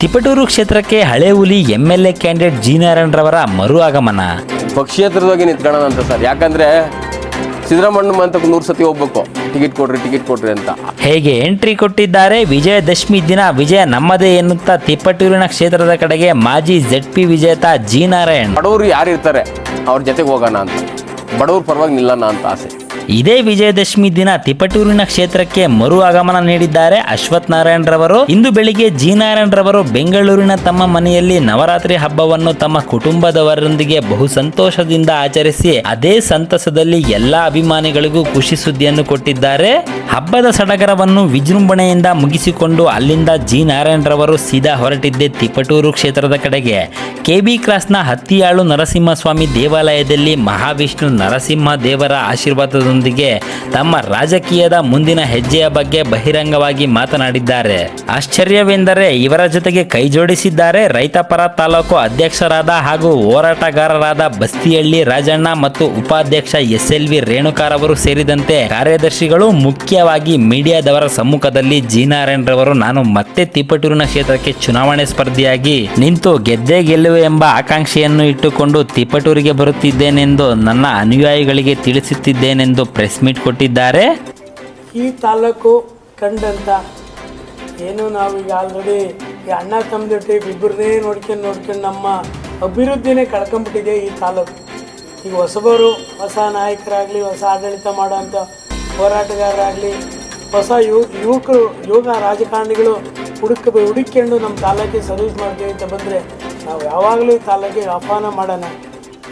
ತಿಪಟೂರು ಕ್ಷೇತ್ರಕ್ಕೆ ಹಳೆ ಹುಲಿ ಎಂಎಲ್ಎ ಕ್ಯಾಂಡಿಡೇಟ್ ಜಿ ನಾರಾಯಣರವರ ಮರು ಆಗಮನ. ಪಕ್ಷೇತರವಾಗಿ ನಿಂತ್ಕೊಳ್ಳೋಣ ಸರ್. ಯಾಕಂದ್ರೆ ಸಿದ್ದರಾಮಣ್ಣ ಅಂತ ನೂರು ಸತಿ ಹೋಗ್ಬೇಕು. ಟಿಕೆಟ್ ಕೊಡ್ರಿ ಟಿಕೆಟ್ ಕೊಡ್ರಿ ಅಂತ. ಹೇಗೆ ಎಂಟ್ರಿ ಕೊಟ್ಟಿದ್ದಾರೆ? ವಿಜಯದಶಮಿ ದಿನ ವಿಜಯ ನಮ್ಮದೇ ಎನ್ನುತ್ತಾ ತಿಪಟೂರಿನ ಕ್ಷೇತ್ರದ ಕಡೆಗೆ ಮಾಜಿ ಜೆಡ್ ಪಿ ವಿಜೇತ ಜಿ ನಾರಾಯಣ್. ಬಡವರು ಯಾರು ಇರ್ತಾರೆ ಅವ್ರ ಜೊತೆಗೆ ಹೋಗೋಣ ಅಂತ. ಬಡವ್ರ ಪರವಾಗಿ ನಿಲ್ಲೋಣ ಅಂತ ಆಸೆ. ಇದೇ ವಿಜಯದಶಮಿ ದಿನ ತಿಪಟೂರಿನ ಕ್ಷೇತ್ರಕ್ಕೆ ಮರು ಆಗಮನ ನೀಡಿದ್ದಾರೆ ಅಶ್ವಥ್ ನಾರಾಯಣ್ ರವರು ಇಂದು ಬೆಳಿಗ್ಗೆ ಜಿ ನಾರಾಯಣ್ ರವರು ಬೆಂಗಳೂರಿನ ತಮ್ಮ ಮನೆಯಲ್ಲಿ ನವರಾತ್ರಿ ಹಬ್ಬವನ್ನು ತಮ್ಮ ಕುಟುಂಬದವರೊಂದಿಗೆ ಬಹು ಸಂತೋಷದಿಂದ ಆಚರಿಸಿ ಅದೇ ಸಂತಸದಲ್ಲಿ ಎಲ್ಲಾ ಅಭಿಮಾನಿಗಳಿಗೂ ಖುಷಿ ಸುದ್ದಿಯನ್ನು ಕೊಟ್ಟಿದ್ದಾರೆ. ಹಬ್ಬದ ಸಡಗರವನ್ನು ವಿಜೃಂಭಣೆಯಿಂದ ಮುಗಿಸಿಕೊಂಡು ಅಲ್ಲಿಂದ ಜಿ ನಾರಾಯಣ್ ರವರು ಸೀದಾ ಹೊರಟಿದ್ದೆ ತಿಪಟೂರು ಕ್ಷೇತ್ರದ ಕಡೆಗೆ. ಕೆಬಿ ಕ್ರಾಸ್ನ ಹತ್ತಿಯಾಳು ನರಸಿಂಹಸ್ವಾಮಿ ದೇವಾಲಯದಲ್ಲಿ ಮಹಾವಿಷ್ಣು ನರಸಿಂಹ ದೇವರ ಆಶೀರ್ವಾದದೊಂದಿಗೆ ತಮ್ಮ ರಾಜಕೀಯದ ಮುಂದಿನ ಹೆಜ್ಜೆಯ ಬಗ್ಗೆ ಬಹಿರಂಗವಾಗಿ ಮಾತನಾಡಿದ್ದಾರೆ. ಆಶ್ಚರ್ಯವೆಂದರೆ ಇವರ ಜೊತೆಗೆ ಕೈಜೋಡಿಸಿದ್ದಾರೆ ರೈತಪರ ತಾಲೂಕು ಅಧ್ಯಕ್ಷರಾದ ಹಾಗೂ ಹೋರಾಟಗಾರರಾದ ಬಸ್ತಿಹಳ್ಳಿ ರಾಜಣ್ಣ ಮತ್ತು ಉಪಾಧ್ಯಕ್ಷ ಎಸ್ ಎಲ್ ವಿ ರೇಣುಕಾರವರು ಸೇರಿದಂತೆ ಕಾರ್ಯದರ್ಶಿಗಳು, ಮುಖ್ಯವಾಗಿ ಮೀಡಿಯಾದವರ ಸಮ್ಮುಖದಲ್ಲಿ ಜಿ ರವರು ನಾನು ಮತ್ತೆ ತಿಪಟೂರಿನ ಕ್ಷೇತ್ರಕ್ಕೆ ಚುನಾವಣೆ ಸ್ಪರ್ಧಿಯಾಗಿ ನಿಂತು ಗೆದ್ದೇ ಗೆಲ್ಲುವೆ ಎಂಬ ಆಕಾಂಕ್ಷೆಯನ್ನು ಇಟ್ಟುಕೊಂಡು ತಿಪಟೂರಿಗೆ ಬರುತ್ತಿದ್ದೇನೆಂದು ನನ್ನ ಅನುಯಾಯಿಗಳಿಗೆ ತಿಳಿಸುತ್ತಿದ್ದೇನೆಂದು ಪ್ರೆಸ್ ಮೀಟ್ ಕೊಟ್ಟಿದ್ದಾರೆ. ಈ ತಾಲೂಕು ಕಂಡಂತ ಏನು ನಾವು ಈಗ ಆಲ್ರೆಡಿ ಈ ಅಣ್ಣ ತಮ್ಮದಿಟ್ಟು ಇಬ್ಬರನ್ನೇ ನೋಡ್ಕೊಂಡು ನೋಡ್ಕೊಂಡು ನಮ್ಮ ಅಭಿವೃದ್ಧಿನೇ ಕಳ್ಕೊಂಬಿಟ್ಟಿದೆ ಈ ತಾಲೂಕು. ಈಗ ಹೊಸಬರು, ಹೊಸ ನಾಯಕರಾಗಲಿ, ಹೊಸ ಆಡಳಿತ ಮಾಡೋಂಥ ಹೋರಾಟಗಾರರಾಗಲಿ, ಹೊಸ ಯು, ಯುವಕರು ಯುವಕ ರಾಜಕಾರಣಿಗಳು ಹುಡುಕ ಹುಡುಕೊಂಡು ನಮ್ಮ ತಾಲೂಕಿಗೆ ಸರ್ವಿಸ್ ಮಾಡ್ತೀವಿ ಅಂತ ಬಂದರೆ ನಾವು ಯಾವಾಗಲೂ ಈ ತಾಲೂಕಿಗೆ ಆಹ್ವಾನ ಮಾಡೋಣ.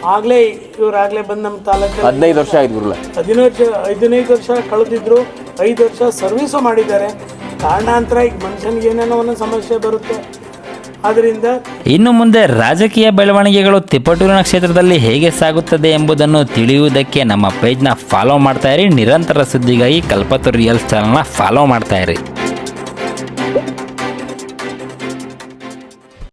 ಆಗಲೇ ಇವರಾಗಲೇ ಬಂದು ನಮ್ಮ ತಾಲೂಕು ಹದಿನೈದು ವರ್ಷ ಆಯ್ತು ಗುರುಲ ಹದಿನೈದು ವರ್ಷ ಹದಿನೈದು ವರ್ಷ ಕಳೆದಿದ್ರು ಐದು ವರ್ಷ ಸರ್ವೀಸು ಮಾಡಿದ್ದಾರೆ. ಕಾರಣಾಂತರ ಈಗ ಮನುಷ್ಯನಿಗೆ ಏನೇನೋ ಒಂದೊಂದು ಸಮಸ್ಯೆ ಬರುತ್ತೆ. ಆದ್ದರಿಂದ ಇನ್ನು ಮುಂದೆ ರಾಜಕೀಯ ಬೆಳವಣಿಗೆಗಳು ತಿಪಟೂರಿನ ಕ್ಷೇತ್ರದಲ್ಲಿ ಹೇಗೆ ಸಾಗುತ್ತದೆ ಎಂಬುದನ್ನು ತಿಳಿಯುವುದಕ್ಕೆ ನಮ್ಮ ಪೇಜ್ನ ಫಾಲೋ ಮಾಡ್ತಾ ಇರಿ. ನಿರಂತರ ಸುದ್ದಿಗಾಗಿ ಕಲ್ಪತರು ರಿಯಲ್ಸ್ ಚಾನಲ್ನ ಫಾಲೋ ಮಾಡ್ತಾ ಇರಿ.